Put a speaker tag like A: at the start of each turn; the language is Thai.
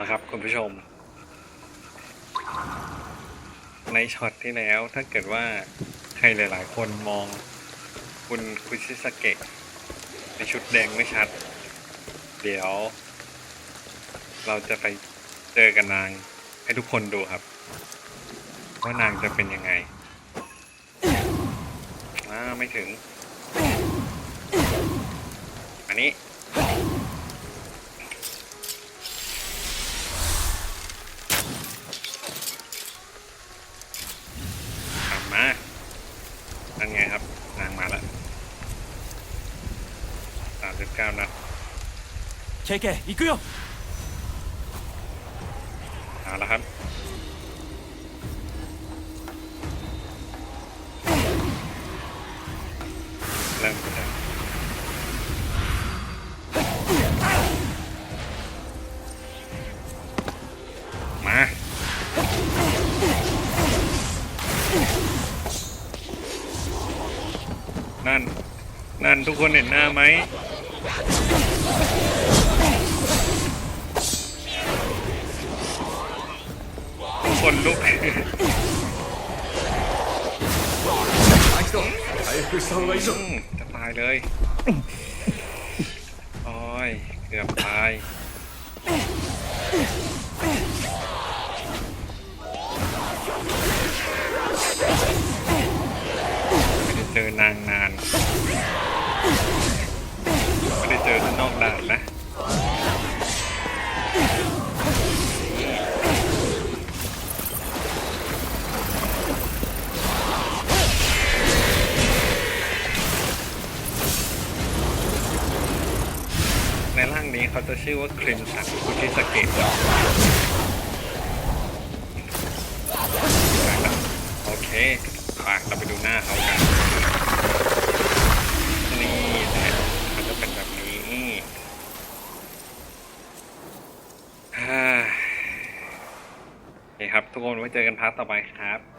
A: นะครับ คุณผู้ชม ในช็อตที่แล้วถ้าเกิดว่าใครหลาย ๆ คนมองคุณคุชิสเกะในชุดแดงไม่ชัด เดี๋ยว เราจะไปเจอกับนางให้ทุกคนดูครับ ว่านางจะเป็นยังไงอ่าไม่ถึง อันนี้ นั่นไงครับ นางมาแล้วสามสิบเก้านัด
B: เคเคอีกโย
A: เอาละครับเริ่มกันมา นั่น นั่นทุกคนเห็นหน้าไหมคนลุกจะตายเลยโอ้ยเกือบตาย อกด่านนะในร่างนี้เขาจะชื่อว่าคริมสันคุชิสเกะโอเคไปเราไปดูหน้าเขากัน ครับ ทุกคนไว้เจอกันพาร์ทต่อไปครับ